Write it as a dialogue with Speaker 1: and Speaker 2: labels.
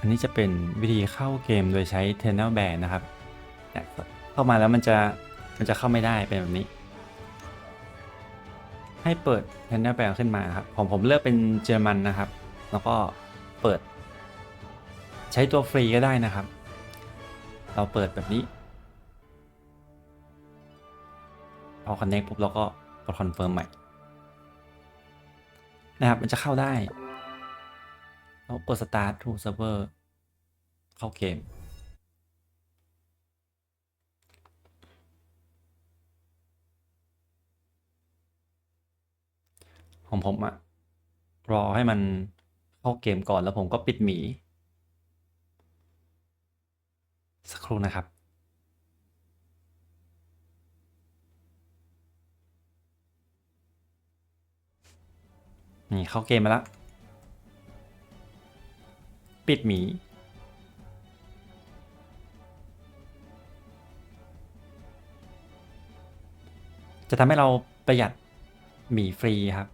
Speaker 1: อันนี้จะเป็นวิธีเข้าเกมโดยใช้ t e n n e r Band นะครับ เข้ามาแล้วมันจะมันจะเข้าไม่ได้เป็นแบบนี้ ให้เปิด t e n n e r Band ขึ้นมาครับผมผมเลือกเป็นเยอรมันนะครับ แล้วก็เปิด ใช้ตัวฟรีก็ได้นะครับ เราเปิดแบบนี้พอ connect ปุ๊บเราก็กด confirm ใหม่นะครับมันจะเข้าได้ เรากด start to server เข้าเกมของผมอะรอให้มันเข้าเกมก่อนแล้วผมก็ปิดหมี สักครู่นะครับนี่เข้าเกมมาแล้ว ปิดหมี จะทำให้เราประหยัดหมีฟรีครับ